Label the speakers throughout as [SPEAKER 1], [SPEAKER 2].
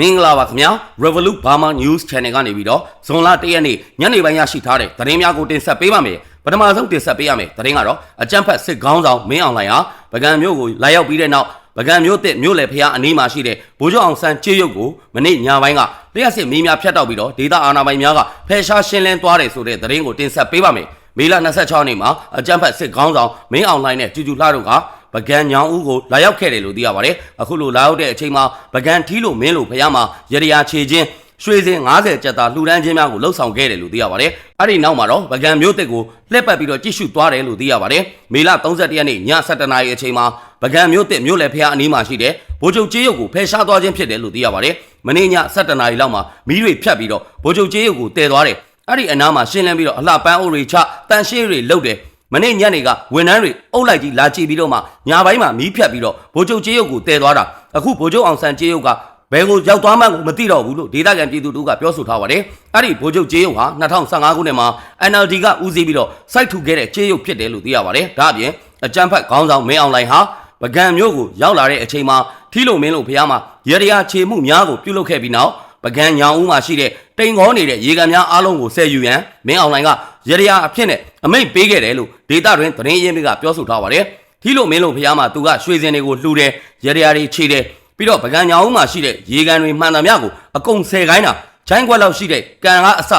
[SPEAKER 1] မင်္ဂလာပါခင်ဗျာ Revolut Burma News Channel ကနေပြီးတော့ဇွန်လ1ရက်နေ့ညနေပိုင်းရရှိထားတဲ့သတင်းများကိုတင်ဆက်ပေးပါမယ်ပထမဆုံးတင်ဆက်ပေးရမယ်သတင်းကတော့အကြမ်းဖက်စစ်ခေါင်းဆောင်မင်းအောင်လှိုင်ဟာပကံမျိုးကိုလာရောက်ပြီးတဲ့နောက်ပကံမျိုးတစ်မျိုးလေဖျားအနီးမှာရှိတဲ့ဗိုလ်ချုပ်အောင်ဆန်းကြေးရုပ်ကိုမနေ့ညပိုင်းကလျှက်စစ်မီးများဖျက်တောက်ပြီးတော့ဒေသအာဏာပိုင်များကဖယ်ရှားရှင်းလင်းသွားတယ်ဆိုတဲ့သတင်းကိုတင်ဆက်ပေးပါမယ်မေလ26ရက်နေ့မှာအကြမ်းဖက်စစ်ခေါင်းဆောင်မင်းအောင်လှိုင်နဲ့ကျူကျူလှတို့က ပကံညောင်ဦးကိုလာရောက်ခဲ့တယ်လို့သိရပါတယ်အခုလိုလာရောက်တဲ့အချိန်မှာပကံထီးလို့မင်းလို့ဖျားမှာရရခြေချင်းရွှေစင်90ကျပ်သားလှူဒန်းခြင်းများကိုလှုပ်ဆောင်ခဲ့တယ်လို့သိရပါတယ်အဲ့ဒီနောက်မှာတော့ပကံမျိုးတစ်ကိုလှည့်ပတ်ပြီးတော့ကြည့်ရှုသွားတယ်လို့သိရပါတယ်မေလ31ရက်နေ့ည7:00နာရီအချိန်မှာပကံမျိုးတစ်မျိုးလည်းဖျားအနီးမှာရှိတဲ့ဗိုလ်ချုပ်ကျေးရုပ်ကိုဖယ်ရှားသွားခြင်းဖြစ်တယ်လို့သိရပါတယ်မနေ့ည7:00နာရီလောက်မှာမီးတွေဖြတ်ပြီးတော့ဗိုလ်ချုပ်ကျေးရုပ်ကိုတည်သွားတယ်အဲ့ဒီအနားမှာရှင်းလင်းပြီးတော့အလှပန်းအိုးတွေချတန်ရှင်းတွေလှုပ်တယ် မနေ့ညနေကဝန်ထမ်းတွေအုပ်လိုက်ကြီးလာကြည့်ပြီးတော့မှညာပိုင်းမှာမီးဖြတ်ပြီးတော့ဗိုလ်ချုပ်ကျေးရုပ်ကိုတည်သွားတာအခုဗိုလ်ချုပ်အောင်ဆန်းကျေးရုပ်ကဘယ်ကိုရောက်သွားမှကိုမသိတော့ဘူးလို့ဒေသခံပြည်သူတို့ကပြောဆိုထားပါတယ်။အဲ့ဒီဗိုလ်ချုပ်ကျေးရုပ်ဟာ2015ခုနှစ်မှာ NLD ကဦးစီးပြီးတော့စိုက်ထူခဲ့တဲ့ကျေးရုပ်ဖြစ်တယ်လို့သိရပါတယ်။ဒါအပြင်အကြမ်းဖက်ခေါင်းဆောင်မင်းအောင်လှိုင်ဟာပကံမျိုးကိုရောက်လာတဲ့အချိန်မှာထီလိုမင်းလို့ဖះမှာရရခြေမှုများကိုပြုလုပ်ခဲ့ပြီးနောက် ပကံညောင်ဦးမှာရှိတဲ့တိမ်ခေါနေတဲ့ရေကန်များအားလုံးကိုဆယ်ယူရန်မင်းအောင်လှိုင်ကရရအဖြစ်နဲ့အမိန့်ပေးခဲ့တယ်လို့ဒေတာတွင်သတင်းရင်းတွေကပြောဆိုထားပါတယ်။ထီလိုမင်းလို့ဖះမှာသူကရွှေစင်တွေကိုလှူတယ်ရရတွေခြေတယ်ပြီးတော့ပကံညာဦးမှာရှိတဲ့ရေကန်တွေမှန်သမျှကိုအကုန်ဆယ်ခိုင်းတာချိုင်းခွက်လောက်ရှိတဲ့ကန်ကအစ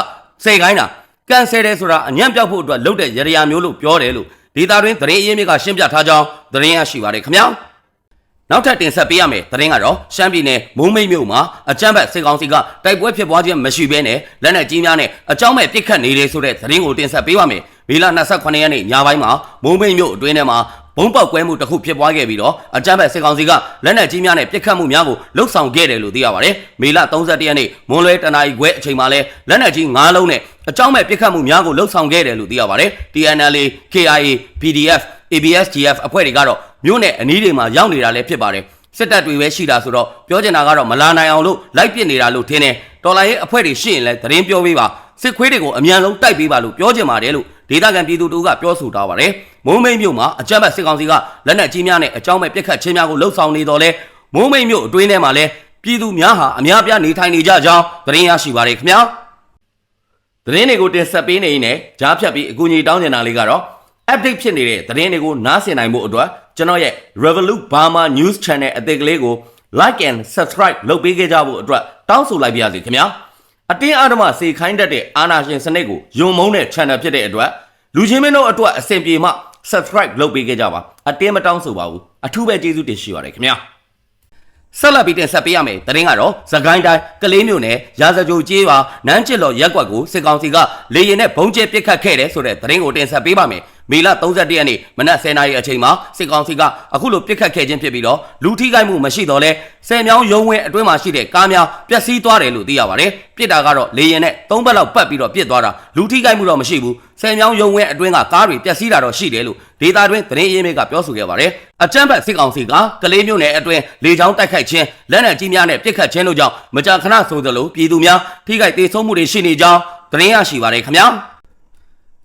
[SPEAKER 1] ဆယ်ခိုင်းတာကန်ဆယ်တယ်ဆိုတာအညံ့ပြောက်ဖို့အတွက်လုပ်တဲ့ရရမျိုးလို့ပြောတယ်လို့ဒေတာတွင်သတင်းအရင်းမြစ်ကရှင်းပြထားကြောင်းသတင်းရရှိပါတယ်ခင်ဗျာ နောက်ထပ်တင်ဆက်ပေးရမယ်သတင်းကတော့ရှမ်းပြည်နယ်မုံမိတ်မြို့မှာအကြမ်းဖက်စစ်ကောင်စီကတိုက်ပွဲဖြစ်ပွားခြင်းမရှိဘဲနဲ့လက်နက်ကြီးများနဲ့အကြောင်းမဲ့ပစ်ခတ်နေတယ်ဆိုတဲ့သတင်းကိုတင်ဆက်ပေးပါမယ်မေလ28ရက်နေ့ညပိုင်းမှာမုံမိတ်မြို့အတွင်းထဲမှာ ဘုံပေါက်ကွဲမှုတစ်ခုဖြစ်ပွားခဲ့ပြီးတော့အကြမ်းဖက်စစ်ကောင်စီကလက်နက်ကြီးများနဲ့ပစ်ခတ်မှုများကိုလှုပ်ဆောင်ခဲ့တယ်လို့သိရပါတယ်။မေလ31ရက်နေ့မွန်လွဲတနာရီခွဲအချိန်မှာလဲလက်နက်ကြီး9လုံးနဲ့အကြောင်းမဲ့ပစ်ခတ်မှုများကိုလှုပ်ဆောင်ခဲ့တယ်လို့သိရပါတယ်။ TNLA, KIA, PDF, ABSDF အဖွဲ့တွေကတော့မြို့နယ်အနီးတွေမှာရောက်နေတာလည်းဖြစ်ပါတယ်။စစ်တပ်တွေပဲရှိတာဆိုတော့ပြောချင်တာကတော့မလာနိုင်အောင်လို့လိုက်ပစ်နေတာလို့ထင်တယ်။တော်လိုင်းရဲ့အဖွဲ့တွေရှိရင်လည်းသတင်းပြောပေးပါစစ်ခွေးတွေကိုအမြန်ဆုံးတိုက်ပေးပါလို့ပြောချင်ပါတယ်လို့ ဒေသခံပြည်သူတို့ကပြောဆိုထားပါတယ်။မုံမိတ်မြို့မှာအကြမ်းဖက်စစ်ကောင်စီကလက်နက်ကြီးများနဲ့အကြောင်းမဲ့ပစ်ခတ်ခြင်းများကိုလှုပ်ဆောင်နေတော်လဲမုံမိတ်မြို့အတွင်းထဲမှာလဲပြည်သူများဟာအများပြားနေထိုင်နေကြကြောင်းသတင်းရရှိပါတယ်ခင်ဗျာ။သတင်းတွေကိုတင်ဆက်ပေးနေရင်လည်းကြားဖြတ်ပြီးအကူအညီတောင်းနေတာလေးကတော့ update ဖြစ်နေတဲ့သတင်းတွေကိုနားဆင်နိုင်မှုအတွက်ကျွန်တော်ရဲ့ Revolut Burma News Channel အသစ်ကလေးကို like and subscribe လုပ်ပေးခဲ့ကြဖို့အတွက်တောင်းဆိုလိုက်ပါရစေခင်ဗျာ။ အတင်းအဓမ္မစေခိုင်းတတ်တဲ့အာဏာရှင်စနစ်ကိုယုံမုန်းတဲ့ channel ဖြစ်တဲ့အတွက်လူချင်းမင်းတို့အတွက်အဆင်ပြေမှ subscribe လုပ်ပေးခဲ့ကြပါအတင်းမတောင်းဆိုပါဘူးအထူးပဲကျေးဇူးတင်ရှိပါတယ်ခင်ဗျာဆက်လက်ပြီးတင်ဆက်ပေးရမယ်တရင်ကတော့သခိုင်းတိုင်းကလေးမျိုးနယ်ရာဇကြိုကျေးရွာနန်းကျစ်လော်ရက်ကွက်ကိုစစ်ကောင်စီကလေရင်နဲ့ဘုံကျဲပစ်ခတ်ခဲ့တယ်ဆိုတဲ့တရင်ကိုတင်ဆက်ပေးပါမယ် မေလ31ရက်နေ့မနက်10:00နာရီအချိန်မှာစစ်ကောင်စီကအခုလိုပစ်ခတ်ခဲ့ခြင်းဖြစ်ပြီးတော့လူထိခိုက်မှုမရှိတော့လဲဆယ်မြောင်းရုံးဝင်းအတွင်းမှာရှိတဲ့ကားများပျက်စီးသွားတယ်လို့သိရပါတယ်။ပစ်တာကတော့လေရင်နဲ့၃ဘက်လောက်ပတ်ပြီးတော့ပစ်သွားတာလူထိခိုက်မှုတော့မရှိဘူး။ဆယ်မြောင်းရုံးဝင်းအတွင်းကကားတွေပျက်စီးတာတော့ရှိတယ်လို့ဒေတာတွင်သတင်းရင်းမြစ်ကပြောဆိုခဲ့ပါတယ်။အကြမ်းဖက်စစ်ကောင်စီကကလေးမျိုးနယ်အတွင်းလေကြောင်းတိုက်ခိုက်ခြင်းလက်နက်ကြီးများနဲ့ပစ်ခတ်ခြင်းတို့ကြောင့်မကြာခဏဆိုသလိုပြည်သူများထိခိုက်ဒေဆုံးမှုတွေရှိနေကြောင်းသတင်းရရှိပါတယ်ခင်ဗျာ။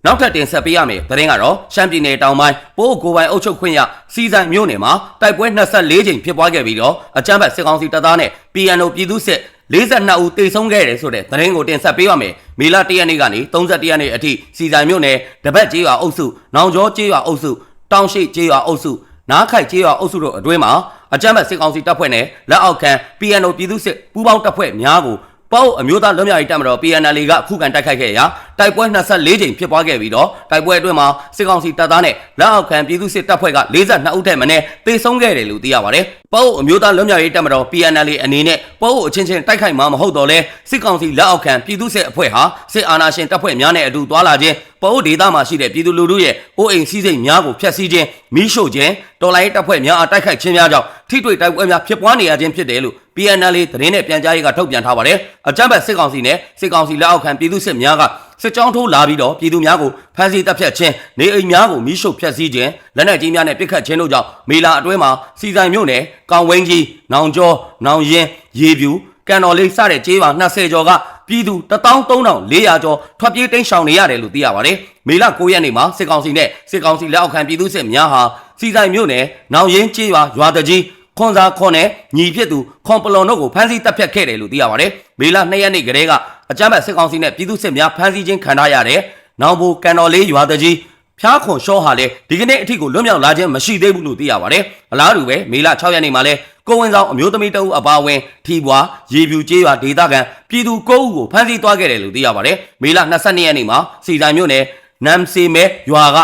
[SPEAKER 1] နောက်ထပ်တင်ဆက်ပေးရမယ်သတင်းကတော့ရှမ်းပြည်နယ်တောင်ပိုင်းပိုးကိုပိုင်အုပ်ချုပ်ခွင့်ရစီဆိုင်မြို့နယ်မှာတိုက်ပွဲ24ကြိမ်ဖြစ်ပွားခဲ့ပြီးတော့အကြမ်းဖက်စစ်ကောင်စီတပ်သားနဲ့ PNO ပြည်သူစစ်42ဦးတေဆုံးခဲ့တယ်ဆိုတဲ့သတင်းကိုတင်ဆက်ပေးပါမယ်။မေလ1ရက်နေ့ကနေ31ရက်နေ့အထိစီဆိုင်မြို့နယ်တပတ်ကျေးရွာအုပ်စု၊နောင်ကျော်ကျေးရွာအုပ်စု၊တောင်ရှိကျေးရွာအုပ်စု၊နားခိုက်ကျေးရွာအုပ်စုတို့အတွင်းမှာအကြမ်းဖက်စစ်ကောင်စီတပ်ဖွဲ့နဲ့လက်အောက်ခံ PNO ပြည်သူစစ်ပူးပေါင်းတပ်ဖွဲ့များကို ပေါ့အမျိုးသားလွတ်မြောက်ရေးတပ်မတော် PNL ကခုခံတိုက်ခိုက်ခဲ့ရာတိုက်ပွဲ24ကြိမ်ဖြစ်ပွားခဲ့ပြီးတော့တိုက်ပွဲအတွင်းမှာစစ်ကောင်စီတပ်သားနဲ့လက်အောက်ခံပြည်သူစစ်တပ်ဖွဲ့က42ဦးထက်မနည်းသေဆုံးခဲ့တယ်လို့သိရပါတယ်။ပေါ့အမျိုးသားလွတ်မြောက်ရေးတပ်မတော် PNL အနေနဲ့ပေါ့အချင်းချင်းတိုက်ခိုက်မှာမဟုတ်တော့လဲစစ်ကောင်စီလက်အောက်ခံပြည်သူစစ်အဖွဲ့ဟာစစ်အာဏာရှင်တပ်ဖွဲ့များနဲ့အတူတွာလာခြင်းပေါ့ဒေသမှာရှိတဲ့ပြည်သူလူထုရဲ့အိုးအိမ်စည်းစိမ်များကိုဖျက်ဆီးခြင်းမိရှို့ခြင်းတော်လိုင်းတပ်ဖွဲ့များအားတိုက်ခိုက်ခြင်းများကြောင့်ထိတွေ့တိုက်ပွဲများဖြစ်ပွားနေရခြင်းဖြစ်တယ်လို့ PNL သတင်းနဲ့ပြန်ကြားရေးကထုတ်ပြန်ထားပါတယ်။အကြမ်းဖက်စစ်ကောင်စီနဲ့စစ်ကောင်စီလက်အောက်ခံပြည်သူစစ်များကစစ်ကြောင်းထိုးလာပြီးတော့ပြည်သူများကိုဖမ်းဆီးတပ်ဖြတ်ခြင်းနေအိမ်များကိုမိရှို့ဖျက်ဆီးခြင်းလက်နက်ကြီးများနဲ့ပစ်ခတ်ခြင်းတို့ကြောင့်မေလာအတွင်းမှာစီဆိုင်မြို့နယ်ကောင်ဝင်းကြီးနောင်ကျော်နောင်ရင်ရေပြူကန်တော်လေးစတဲ့ကျေးရွာ20ကျော်ကပြည်သူ13400ကျော်ထွက်ပြေးတိမ်းရှောင်နေရတယ်လို့သိရပါတယ်။မေလ9ရက်နေ့မှာစစ်ကောင်စီနဲ့စစ်ကောင်စီလက်အောက်ခံပြည်သူစစ်များဟာစီဆိုင်မြို့နယ်နောင်ရင်ကျေးရွာရွာတကြီး ခွန်စာခွန်နဲ့ညီဖြစ်သူခွန်ပလွန်တို့ကိုဖမ်းဆီးတပ်ဖြတ်ခဲ့တယ်လို့သိရပါတယ်မေလ2ရက်နေ့ကတည်းကအကြမ်းဖက်စစ်ကောင်စီနဲ့ပြည်သူစစ်များဖမ်းဆီးခြင်းခံထားရတဲ့နောင်ဘိုကန်တော်လေးရွာတကြီးဖျားခွန်ရှောဟာလည်းဒီကနေ့အထိကိုလွတ်မြောက်လာခြင်းမရှိသေးဘူးလို့သိရပါတယ်အလားတူပဲမေလ6ရက်နေ့မှာလဲကိုဝင်ဆောင်အမျိုးသမီးတအုပ်အပါအဝင်ထီပွားရေပြူကျေးရွာဒေသခံပြည်သူ9ဦးကိုဖမ်းဆီးသွားခဲ့တယ်လို့သိရပါတယ်မေလ22ရက်နေ့မှာစီတိုင်းမြို့နယ်နမ်စီမဲရွာက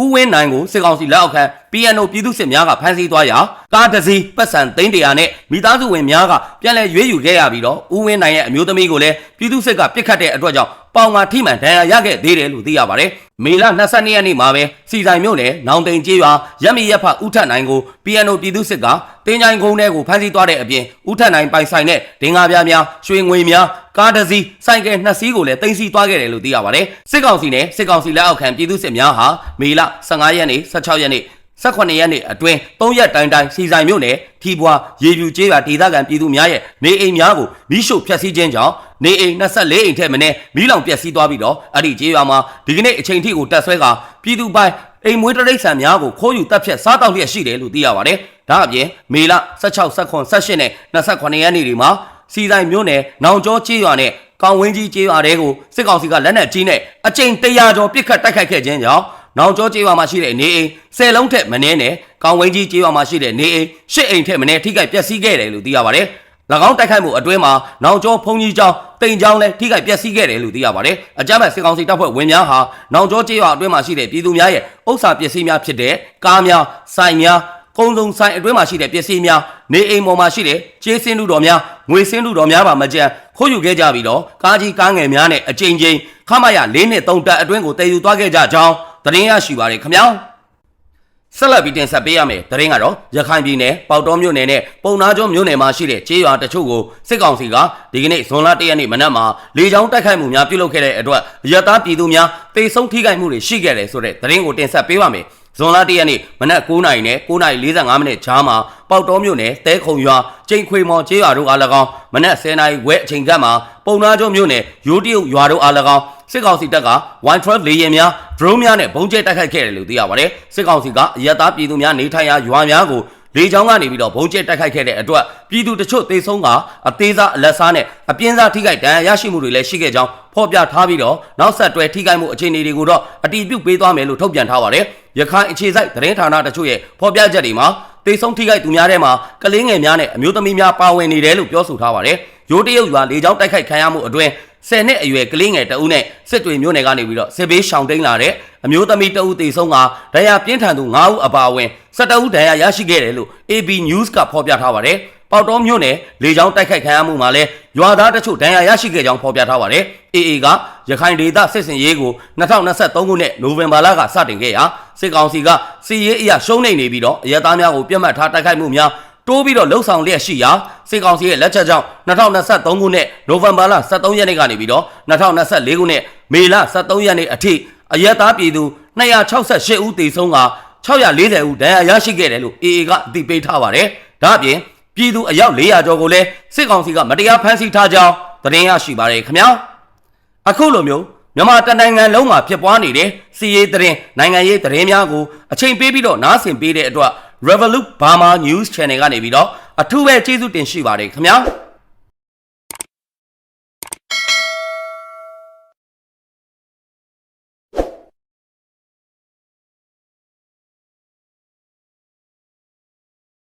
[SPEAKER 1] ဦးဝင်းနိုင်ကိုစစ်ကောင်စီလက်အောက်ခံ PNO ပြည်သူစစ်များကဖမ်းဆီးသွားရာကားတစ်စီးပတ်စံသိန်းတရာနဲ့မိသားစုဝင်များကပြန်လည်ရွေးယူခဲ့ရပြီးတော့ဦးဝင်းနိုင်ရဲ့အမျိုးသမီးကိုလည်းပြည်သူစစ်ကပြစ်ခတ်တဲ့အတွက်ကြောင့်ပေါင်မှာထိမှန်ဒဏ်ရာရခဲ့သေးတယ်လို့သိရပါတယ်။ မေလ22ရက်နေ့မှာပဲစီဆိုင်မြို့နယ်နောင်တိန်ကျေးရွာရက်မီရက်ဖဦးထတ်နိုင်ကို PNO ပြည်သူစစ်ကတင်းချိုင်ကုန်းထဲကိုဖမ်းဆီးသွားတဲ့အပြင်ဦးထတ်နိုင်ပိုင်ဆိုင်တဲ့ဒင်္ဂါပြားများရွှေငွေများကားတစ်စီးစိုက်ကယ်နှစ်စီးကိုလည်းတင်စီသွားခဲ့တယ်လို့သိရပါတယ်။စစ်ကောင်စီနဲ့စစ်ကောင်စီလက်အောက်ခံပြည်သူစစ်များဟာမေလ15ရက်နေ့16ရက်နေ့ 18ရက်နေ့အတွင်း3ရက်တိုင်းတိုင်းစီဆိုင်မြို့နယ်ထီပွားရေပြူကျေးရွာဒေသခံပြည်သူများရဲ့နေအိမ်များကိုမိရှို့ဖျက်ဆီးခြင်းကြောင့်နေအိမ်24အိမ်ထက်မနည်းမီးလောင်ပျက်စီးသွားပြီးတော့အဲ့ဒီကျေးရွာမှာဒီကနေ့အချိန်ထိကိုတက်ဆွဲကပြည်သူပိုင်းအိမ်မွေးတရိတ်ဆန်များကိုခိုးယူတပ်ဖြတ်စားတောက်လျက်ရှိတယ်လို့သိရပါတယ်။ဒါအပြင်မေလ16 18 18နဲ့28ရက်နေ့တွေမှာစီဆိုင်မြို့နယ်နောင်ကျောကျေးရွာနဲ့ကောင်ဝင်းကြီးကျေးရွာတွေကိုစစ်ကောင်စီကလက်နက်ကြီးနဲ့အကြိမ်100ကျော်ပစ်ခတ်တိုက်ခိုက်ခဲ့ခြင်းကြောင့် နောင်ကျောကျေးရွာမှာရှိတဲ့နေအိမ်10လုံးထက်မနည်းနဲ့ကောင်ဝင်းကြီးကျေးရွာမှာရှိတဲ့နေအိမ်10အိမ်ထက်မနည်းထိခိုက်ပျက်စီးခဲ့တယ်လို့သိရပါတယ်။၎င်းတိုက်ခိုက်မှုအတွင်းမှာနောင်ကျောဖုန်ကြီးကျောင်းတိမ်ကျောင်းလည်းထိခိုက်ပျက်စီးခဲ့တယ်လို့သိရပါတယ်။အကြမ်းဖက်စစ်ကောင်စီတပ်ဖွဲ့ဝင်များဟာနောင်ကျောကျေးရွာအတွင်းမှာရှိတဲ့ပြည်သူများရဲ့ဥစ္စာပစ္စည်းများဖြစ်တဲ့ကားများ၊ဆိုင်များကုန်းစုံဆိုင်အတွင်းမှာရှိတဲ့ပစ္စည်းများနေအိမ်ပေါ်မှာရှိတဲ့ကျေးစင်းလူတော်များငွေစင်းလူတော်များပါမကြံခိုးယူခဲ့ကြပြီးတော့ကားကြီးကားငယ်များနဲ့အကြိမ်ကြိမ်ခမရ၄နှစ်၃တက်အတွင်းကိုတည်ယူသွားခဲ့ကြကြောင်း သတင်းရရှိပါတယ်ခင်ဗျာဆက်လက်ပြီးတင်ဆက်ပေးရမယ်သတင်းကတော့ရခိုင်ပြည်နယ်ပေါတော်မြို့နယ်နဲ့ပုံနာကျွန်းမြို့နယ်မှာရှိတဲ့ကျေးရွာတချို့ကိုစစ်ကောင်စီကဒီကနေ့ဇွန်လ၁ရက်နေ့မနက်မှာလေကြောင်းတိုက်ခိုက်မှုများပြုလုပ်ခဲ့တဲ့အတွက်ရတပြည်သူများတေဆုံးထိခိုက်မှုတွေရှိခဲ့တယ်ဆိုတဲ့သတင်းကိုတင်ဆက်ပေးပါမယ် ဇွန်လ၁ရက်နေ့မနက်9:00နာရီနဲ့9:45မိနစ်ကြားမှာပေါက်တော်မြို့နယ်တဲခုံရွာကျိန်ခွေမော်ကျေးရွာတို့အား၎င်းမနက်10:00နာရီဝဲအချိန်ကမှာပုံနာကျွန်းမြို့နယ်ရိုးတရုတ်ရွာတို့အား၎င်းစစ်ကောင်စီတပ်က112 လေယာဉ်များ drone များနဲ့ဘုံကျဲတိုက်ခိုက်ခဲ့တယ်လို့သိရပါတယ်စစ်ကောင်စီကအရက်သားပြည်သူများနေထိုင်ရာရွာများကိုလေကြောင်းကနေပြီးတော့ဘုံကျဲတိုက်ခိုက်ခဲ့တဲ့အတွက်ပြည်သူတချို့သေဆုံးကအသေးစားအလက်စားနဲ့အပြင်းစားထိခိုက်ဒဏ်ရာရရှိမှုတွေလည်းရှိခဲ့ကြောင်းဖော်ပြထားပြီးတော့နောက်ဆက်တွဲထိခိုက်မှုအခြေအနေတွေကိုတော့အတည်ပြုပေးသွားမယ်လို့ထုတ်ပြန်ထားပါတယ် ရခိုင်အခြေစိုက်သတင်းဌာနတချို့ရဲ့ဖော်ပြချက်တွေမှာသေဆုံးထိခိုက်သူများထဲမှာကလေးငယ်များနဲ့အမျိုးသမီးများပါဝင်နေတယ်လို့ပြောဆိုထားပါတယ်ရိုးတရုတ်ရွာလေကြောင်းတိုက်ခိုက်ခံရမှုအတွင်းဆယ်နှစ်အရွယ်ကလေးငယ်တအုပ်နဲ့စစ်တွေမျိုးနယ်ကနေပြီးတော့စစ်ဘေးရှောင်တိန်လာတဲ့အမျိုးသမီးတအုပ်တေဆုံးကဒဏ်ရာပြင်းထန်သူ9ဦးအပါအဝင်17ဦးဒဏ်ရာရရှိခဲ့တယ်လို့ AB News ကဖော်ပြထားပါတယ်။ ပေါတော်မျိုးနယ်လေကြောင်းတိုက်ခိုက်ခံရမှုမှာလဲရွာသားတချို့ဒဏ်ရာရရှိခဲ့ကြောင်းဖော်ပြထားပါတယ်။ AA ကရခိုင်ဒေသစစ်စင်ရေးကို2023ခုနှစ်နိုဝင်ဘာလကစတင်ခဲ့ရာစစ်ကောင်စီကစီရေးအရာရှုံးနေနေပြီးတော့အရသားများကိုပြတ်မှတ်ထားတိုက်ခိုက်မှုများတိုးပြီးတော့လှုပ်ဆောင်လျက်ရှိရာစစ်ကောင်စီရဲ့လက်ချက်ကြောင့်2023ခုနှစ်နိုဝင်ဘာလ23ရက်နေ့ကနေပြီးတော့2024ခုနှစ်မေလ23ရက်နေ့အထိအရက်သားပြည်သူ268ဦးသေဆုံးက640ဦးဒဏ်ရာရရှိခဲ့တယ်လို့ AA ကအသိပေးထားပါတယ်။ဒါ့အပြင် ပြည်သူအယောက်400ကျော်ကိုလည်းစစ်ကောင်စီကမတရားဖမ်းဆီးထားကြောင်းသတင်းရရှိပါတယ်ခင်ဗျာ။အခုလိုမျိုးမြန်မာတနိုင်ငံလုံးမှာဖြစ်ပွားနေတဲ့စီရေးသတင်းနိုင်ငံရေးသတင်းများကိုအချိန်ပေးပြီးတော့နားဆင်ပေးတဲ့အတွက် Revolut Burma News Channel ကနေပြီးတော့အထူးပဲကျေးဇူးတင်ရှိပါတယ်ခင်ဗျာ။